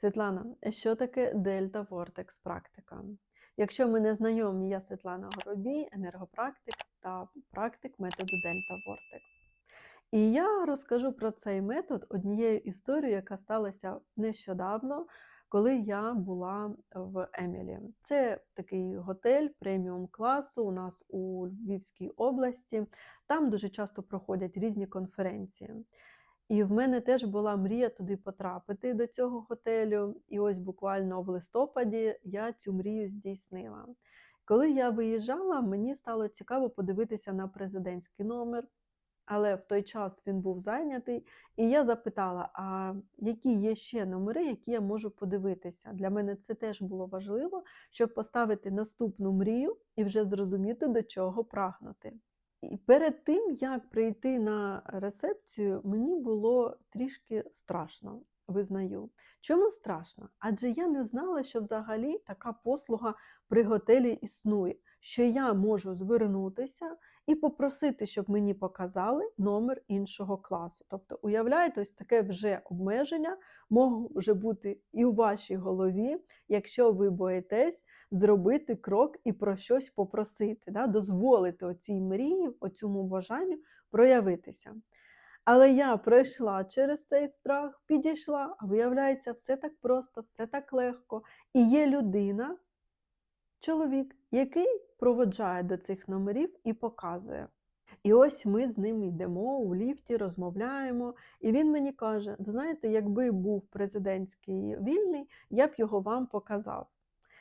Світлана, що таке дельта Вортекс практика? Якщо ми не знайомі, я Світлана Горобій, енергопрактик та практик методу Дельта Вортекс. І я розкажу про цей метод однією історією, яка сталася нещодавно, коли я була в Емілі. Це такий готель преміум класу у нас у Львівській області. Там дуже часто проходять різні конференції. І в мене теж була мрія туди потрапити до цього готелю. І ось буквально в листопаді я цю мрію здійснила. Коли я виїжджала, мені стало цікаво подивитися на президентський номер, але в той час він був зайнятий. І я запитала, а які є ще номери, які я можу подивитися. Для мене це теж було важливо, щоб поставити наступну мрію і вже зрозуміти, до чого прагнути. І перед тим, як прийти на рецепцію, мені було трішки страшно, визнаю. Чому страшно? Адже я не знала, що взагалі така послуга при готелі існує, що я можу звернутися і попросити, щоб мені показали номер іншого класу. Тобто, уявляєте, ось таке вже обмеження може бути і у вашій голові, якщо ви боїтесь зробити крок і про щось попросити, да? дозволити оцій мрії, оцьому бажанню проявитися. Але я пройшла через цей страх, підійшла, а виявляється, все так просто, все так легко. І є людина, чоловік, який проводжає до цих номерів і показує. І ось ми з ним йдемо у ліфті, розмовляємо, і він мені каже: ви знаєте, якби був президентський вільний, я б його вам показав.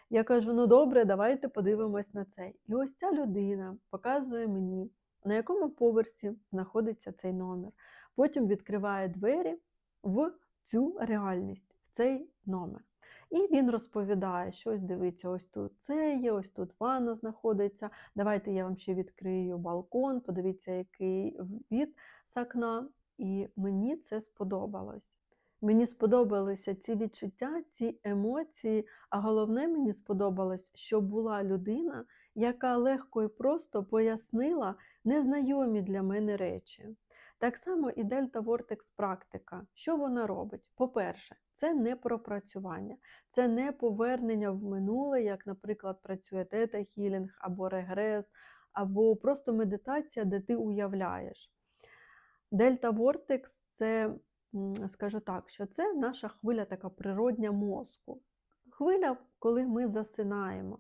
Я кажу: ну добре, давайте подивимось на це. І ось ця людина показує мені, на якому поверсі знаходиться цей номер. Потім відкриває двері в цю реальність, в цей номер. І він розповідає, що ось дивіться, ось тут це є, ось тут ванна знаходиться. Давайте я вам ще відкрию балкон, подивіться, який від з окна. І мені це сподобалось. Мені сподобалися ці відчуття, ці емоції, а головне, мені сподобалось, що була людина, яка легко і просто пояснила незнайомі для мене речі. Так само і Дельта Вортекс практика. Що вона робить? По-перше, це не пропрацювання, це не повернення в минуле, як, наприклад, працює тета хілінг або регрес, або просто медитація, де ти уявляєш. Дельта Вортекс це скажу так, що це наша хвиля така природня мозку. Хвиля, коли ми засинаємо.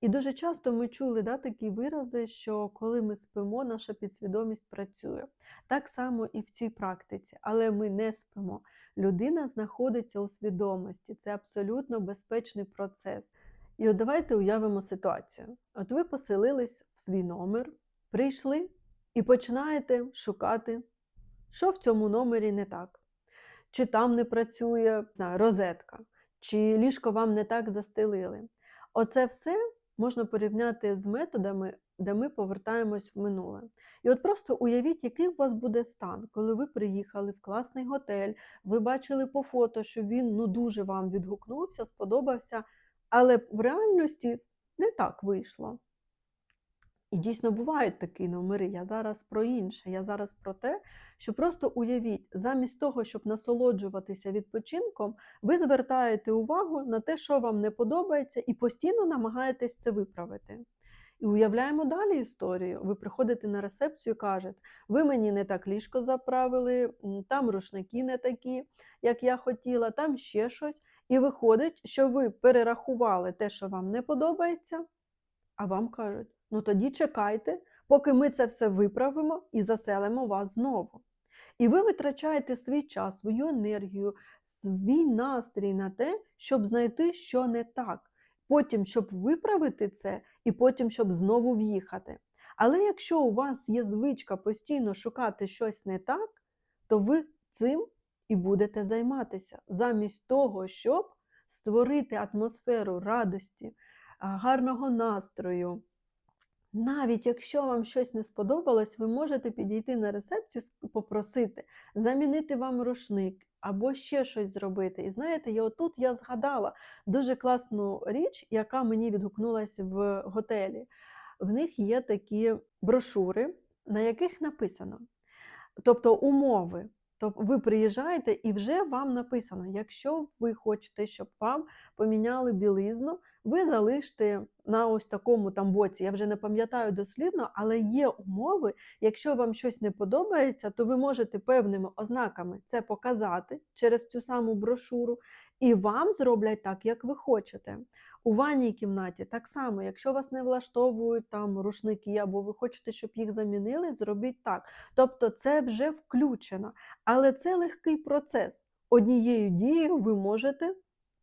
І дуже часто ми чули да, такі вирази, що коли ми спимо, наша підсвідомість працює. Так само і в цій практиці, але ми не спимо. Людина знаходиться у свідомості, це абсолютно безпечний процес. І от давайте уявимо ситуацію. От ви поселились в свій номер, прийшли і починаєте шукати, що в цьому номері не так чи там не працює розетка, чи ліжко вам не так застелили. Оце все можна порівняти з методами, де ми повертаємось в минуле. І от просто уявіть, який у вас буде стан, коли ви приїхали в класний готель, ви бачили по фото, що він ну, дуже вам відгукнувся, сподобався, але в реальності не так вийшло. І дійсно бувають такі номери. Я зараз про інше. Я зараз про те, що просто уявіть, замість того, щоб насолоджуватися відпочинком, ви звертаєте увагу на те, що вам не подобається, і постійно намагаєтесь це виправити. І уявляємо далі історію. Ви приходите на рецепцію і кажете, ви мені не так ліжко заправили, там рушники не такі, як я хотіла, там ще щось. І виходить, що ви перерахували те, що вам не подобається, а вам кажуть. Ну тоді чекайте, поки ми це все виправимо і заселимо вас знову. І ви витрачаєте свій час, свою енергію, свій настрій на те, щоб знайти, що не так. Потім, щоб виправити це, і потім, щоб знову в'їхати. Але якщо у вас є звичка постійно шукати щось не так, то ви цим і будете займатися, замість того, щоб створити атмосферу радості, гарного настрою. Навіть якщо вам щось не сподобалось, ви можете підійти на рецепцію попросити замінити вам рушник або ще щось зробити. І знаєте, я отут я згадала дуже класну річ, яка мені відгукнулася в готелі. В них є такі брошури, на яких написано, тобто умови. Тобто ви приїжджаєте і вже вам написано, якщо ви хочете, щоб вам поміняли білизну, ви залиште на ось такому там боці. Я вже не пам'ятаю дослівно, але є умови. Якщо вам щось не подобається, то ви можете певними ознаками це показати через цю саму брошуру, і вам зроблять так, як ви хочете. У ванній кімнаті так само, якщо вас не влаштовують там рушники, або ви хочете, щоб їх замінили, зробіть так. Тобто це вже включено. Але це легкий процес. Однією дією ви можете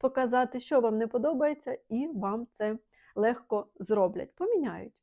показати, що вам не подобається, і вам це легко зроблять, поміняють.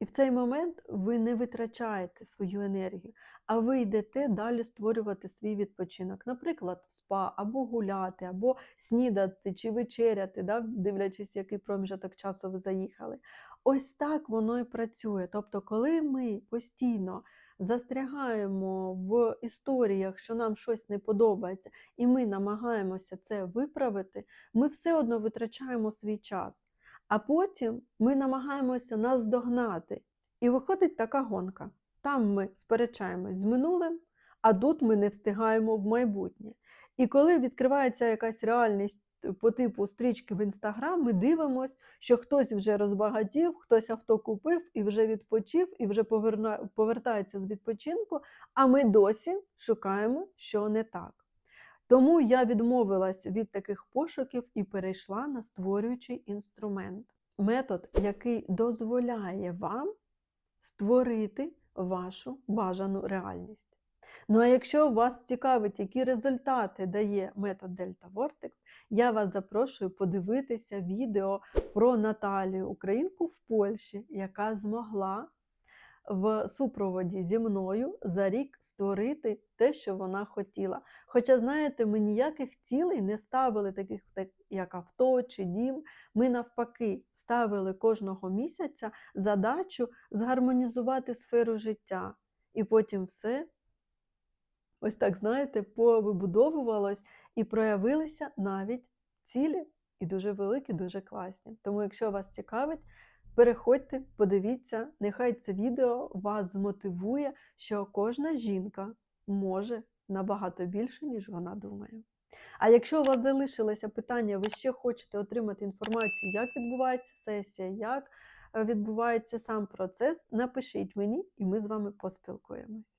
І в цей момент ви не витрачаєте свою енергію, а ви йдете далі створювати свій відпочинок, наприклад, в спа, або гуляти, або снідати чи вечеряти, да, дивлячись, який проміжок часу ви заїхали. Ось так воно і працює. Тобто, коли ми постійно застрягаємо в історіях, що нам щось не подобається, і ми намагаємося це виправити, ми все одно витрачаємо свій час. А потім ми намагаємося наздогнати. І виходить така гонка. Там ми сперечаємось з минулим, а тут ми не встигаємо в майбутнє. І коли відкривається якась реальність по типу стрічки в інстаграм, ми дивимося, що хтось вже розбагатів, хтось авто купив і вже відпочив, і вже поверна... повертається з відпочинку, а ми досі шукаємо, що не так. Тому я відмовилась від таких пошуків і перейшла на створюючий інструмент. Метод, який дозволяє вам створити вашу бажану реальність. Ну а якщо вас цікавить, які результати дає метод Delta Vortex, я вас запрошую подивитися відео про Наталію, українку в Польщі, яка змогла в супроводі зі мною за рік створити те, що вона хотіла. Хоча, знаєте, ми ніяких цілей не ставили, таких як авто чи дім. Ми навпаки ставили кожного місяця задачу згармонізувати сферу життя. І потім все, ось так, знаєте, повибудовувалось і проявилися навіть цілі, і дуже великі, дуже класні. Тому, якщо вас цікавить, Переходьте, подивіться, нехай це відео вас змотивує, що кожна жінка може набагато більше, ніж вона думає. А якщо у вас залишилося питання, ви ще хочете отримати інформацію, як відбувається сесія, як е, відбувається сам процес, напишіть мені, і ми з вами поспілкуємось.